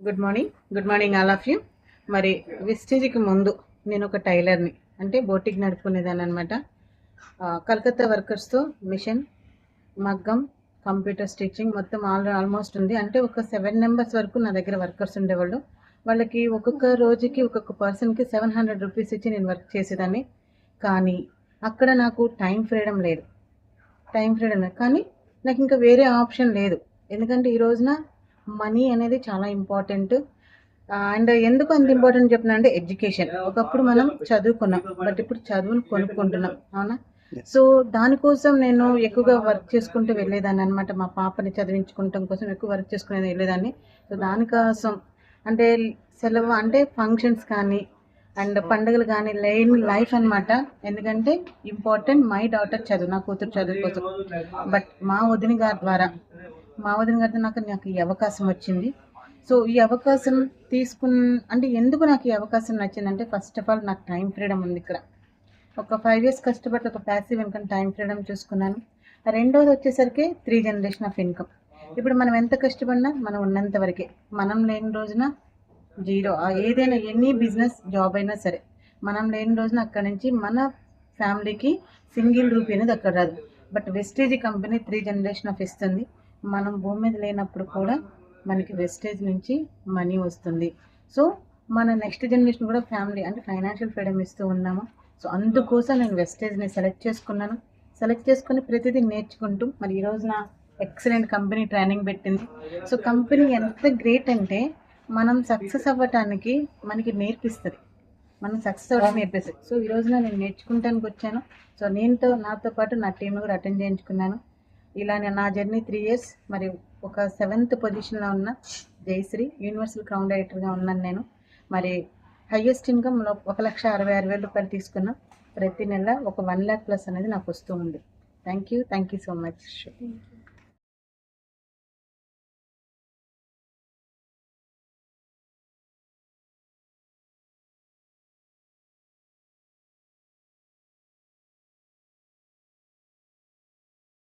Good morning good morning all of you మరి విస్టేజ్కి ముందు నేను ఒక టైలర్ని అంటే బోటిక్ నడుపుకునేదాన్ని అనమాట కలకత్తా వర్కర్స్తో మిషన్ మగ్గం కంప్యూటర్ స్టిచ్చింగ్ మొత్తం ఆల్ ఆల్మోస్ట్ ఉంది. అంటే ఒక సెవెన్ మెంబర్స్ వరకు నా దగ్గర వర్కర్స్ ఉండేవాళ్ళు. వాళ్ళకి ఒక్కొక్క రోజుకి ఒక్కొక్క పర్సన్కి సెవెన్ హండ్రెడ్ రూపీస్ ఇచ్చి నేను వర్క్ చేసేదాన్ని. కానీ అక్కడ నాకు టైం ఫ్రీడమ్ లేదు. టైం ఫ్రీడమ్ లేదు. కానీ నాకు ఇంకా వేరే ఆప్షన్ లేదు. ఎందుకంటే ఈ రోజున మనీ అనేది చాలా ఇంపార్టెంట్. అండ్ ఎందుకు అంత ఇంపార్టెంట్ చెప్తున్నా అంటే ఎడ్యుకేషన్. ఒకప్పుడు మనం చదువుకున్నాం. బట్ ఇప్పుడు చదువును కొనుక్కుంటున్నాం. అవునా? సో దానికోసం నేను ఎక్కువగా వర్క్ చేసుకుంటూ వెళ్ళేదాన్ని అనమాట మా పాపని చదివించుకుంటాం కోసం ఎక్కువ వర్క్ చేసుకునే వెళ్ళేదాన్ని. సో దానికోసం అంటే సెలవు అంటే ఫంక్షన్స్ కానీ అండ్ పండుగలు కానీ లేని లైఫ్ అన్నమాట. ఎందుకంటే ఇంపార్టెంట్ మై డాటర్ చదువు నా కూతురు చదువు కోసం. బట్ మా వదిన గారి ద్వారా మా వదిన గారితో నాకు నాకు ఈ అవకాశం వచ్చింది. సో ఈ అవకాశం తీసుకున్న అంటే ఎందుకు నాకు ఈ అవకాశం నచ్చిందంటే ఫస్ట్ ఆఫ్ ఆల్ నాకు టైం ఫ్రీడమ్ ఉంది ఇక్కడ. ఒక ఫైవ్ ఇయర్స్ కష్టపడి ఒక ప్యాసివ్ ఇన్కమ్ టైం ఫ్రీడమ్ చూసుకున్నాను. రెండోది వచ్చేసరికి త్రీ జనరేషన్ ఆఫ్ ఇన్కమ్ ఇప్పుడు మనం ఎంత కష్టపడినా మనం ఉన్నంత వరకే. మనం లేని రోజున జీరో. ఏదైనా ఎనీ బిజినెస్ జాబ్ అయినా సరే. మనం లేని రోజున అక్కడి నుంచి మన ఫ్యామిలీకి సింగిల్ రూపీ అనేది అక్కడ రాదు. But Vestige company three generation of ఇస్తుంది. మనం భూమి మీద లేనప్పుడు కూడా మనకి వెస్టేజ్ నుంచి మనీ వస్తుంది. సో మన నెక్స్ట్ జనరేషన్ కూడా ఫ్యామిలీ అంటే ఫైనాన్షియల్ ఫ్రీడమ్ ఇస్తూ ఉన్నాము. సో అందుకోసం నేను వెస్టేజ్ని సెలెక్ట్ చేసుకున్నాను. సెలెక్ట్ చేసుకుని ప్రతిదీ నేర్చుకుంటూ మరి ఈరోజు నా ఎక్సలెంట్ కంపెనీ ట్రైనింగ్ పెట్టింది. సో కంపెనీ ఎంత గ్రేట్ అంటే మనం సక్సెస్ అవ్వటానికి మనకి నేర్పిస్తుంది. మనం సక్సెస్ అవ్వడం నేర్పిస్తుంది. సో ఈ రోజున నేను నేర్చుకుంటానికి వచ్చాను. సో నేనుతో నాతో పాటు నా టీంను కూడా అటెండ్ చేయించుకున్నాను. ఇలా నేను నా జర్నీ త్రీ ఇయర్స్ మరి ఒక సెవెంత్ పొజిషన్లో ఉన్న జయశ్రీ యూనివర్సల్ క్రౌన్ డైరెక్టర్గా ఉన్నాను నేను. మరి హయ్యెస్ట్ ఇన్కమ్ ఒక లక్ష అరవై ఆరు వేల రూపాయలు తీసుకున్నా ప్రతి నెల ఒక వన్ ల్యాక్ ప్లస్ అనేది నాకు వస్తూ ఉంది. Thank you thank you so much